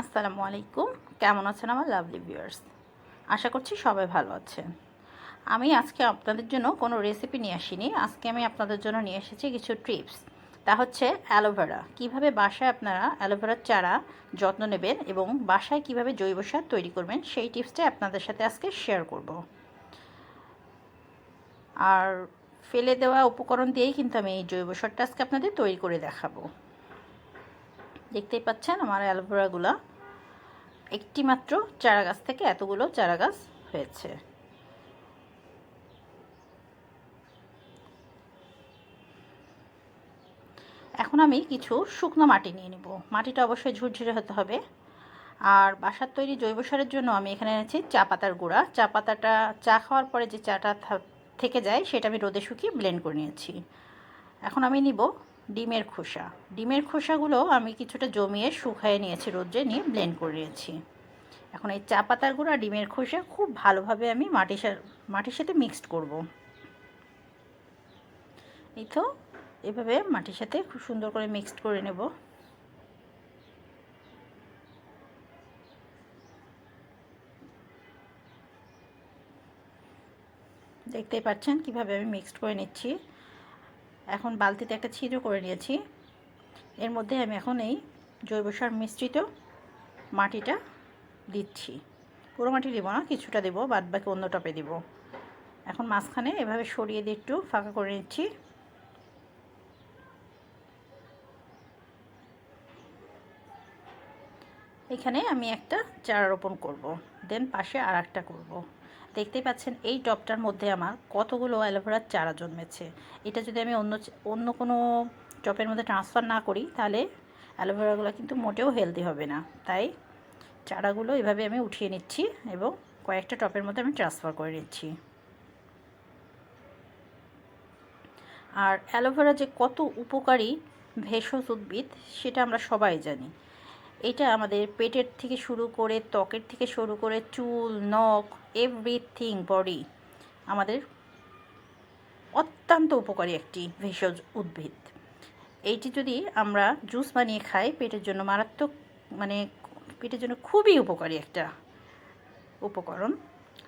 আসসালামু আলাইকুম। কেমন আছেন আমার লাভলি ভিউয়ার্স? আশা করছি সবাই ভালো আছেন। আমি আজকে আপনাদের জন্য কোনো রেসিপি নিয়ে আসিনি। আজকে আমি আপনাদের জন্য নিয়ে এসেছি কিছু টিপস তা হচ্ছে অ্যালোভেরা। কীভাবে বাসায় আপনারা অ্যালোভেরার চারা যত্ন নেবেন এবং বাসায় কীভাবে জৈব সার তৈরি করবেন, সেই টিপসটাই আপনাদের সাথে আজকে শেয়ার করব। আর ফেলে দেওয়া উপকরণ দিয়েই কিন্তু আমি এই জৈব সারটা আজকে আপনাদের তৈরি করে দেখাবো। দেখতেই পাচ্ছেন আমার অ্যালোভেরাগুলো। একটি মাত্র চারা গাছ থেকে এতগুলো চারা গাছ হয়েছে। এখন আমি কিছু শুকনো মাটি নিয়ে নিব। মাটিটা অবশ্যই ঝুরঝুরে হতে হবে। আর বাসার তৈরি জৈব সারের জন্য আমি এখানে এনেছি চা পাতার গুঁড়া। চা পাতাটা চা খাওয়ার পরে যে চাটা থেকে যায়, সেটা আমি রোদে শুকিয়ে ব্লেন্ড করে নিয়েছি। এখন আমি নিব ডিমের খোসা। ডিমের খোসাগুলো আমি কিছুটা জমিয়ে শুকায়ে নিয়েছি, রোদ্রে নিয়ে ব্লেন্ড করে নিয়েছি। এখন এই চা পাতার গুঁড়া ডিমের খোসা খুব ভালোভাবে আমি মাটির মাটির সাথে মিক্সড করব। এই তো, এভাবে মাটির সাথে খুব সুন্দর করে মিক্সড করে নেব। দেখতেই পাচ্ছেন কীভাবে আমি মিক্সড করে নিচ্ছি। এখন বালতিতে একটা ছিদ্র করে নিয়েছি। এর মধ্যে আমি এখন এই জৈব সার মিশ্রিত মাটিটা দিচ্ছি। পুরো মাটি দেবো না, কিছুটা দেবো বাদ বাকি অন্য টপে দেবো। এখন মাঝখানে এভাবে সরিয়ে দিয়ে একটু ফাঁকা করে নিচ্ছি। এখানে আমি একটা চারা রোপণ করব দেন পাশে আর একটা করব। দেখতেই পাচ্ছেন এই টপটার মধ্যে আমার কতগুলো অ্যালোভেরার চারা জন্মেছে। এটা যদি আমি অন্য অন্য কোনো টপের মধ্যে ট্রান্সফার না করি, তাহলে অ্যালোভেরাগুলো কিন্তু মোটেও হেলদি হবে না। তাই চারাগুলো এভাবে আমি উঠিয়ে নিচ্ছি এবং কয়েকটা টপের মধ্যে আমি ট্রান্সফার করে নিচ্ছি। আর অ্যালোভেরা যে কত উপকারী ভেষজ উদ্ভিদ, সেটা আমরা সবাই জানি। এটা আমাদের পেটের থেকে শুরু করে ত্বকের থেকে শুরু করে চুল, নখ এভরিথিং বডি আমাদের অত্যন্ত উপকারী একটি ভেষজ উদ্ভিদ। এইটি যদি আমরা জুস বানিয়ে খাই, পেটের জন্য মারাত্মক মানে পেটের জন্য খুবই উপকারী একটা উপকরণ।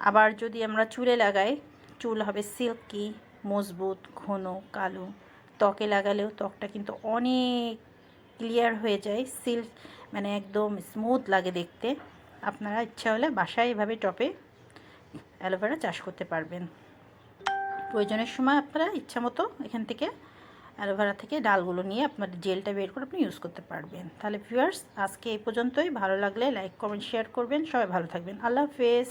আবার যদি আমরা চুলে লাগাই, চুল হবে সিল্কি মজবুত, ঘন, কালো। ত্বকে লাগালেও ত্বকটা কিন্তু অনেক ক্লিয়ার হয়ে যায় সিল্ক মানে একদম স্মুথ লাগে দেখতে। আপনারা ইচ্ছা হলে বাসায় এভাবে টপে অ্যালোভেরা চাষ করতে পারবেন। প্রয়োজনের সময় আপনারা ইচ্ছা মতো এখান থেকে অ্যালোভেরা থেকে ডালগুলো নিয়ে আপনার জেলটা বের করে আপনি ইউজ করতে পারবেন। তাহলে ভিউয়ার্স আজকে এই পর্যন্তই। ভালো লাগলে লাইক কমেন্ট শেয়ার করবেন। সবাই ভালো থাকবেন। আল্লাহ হাফেজ।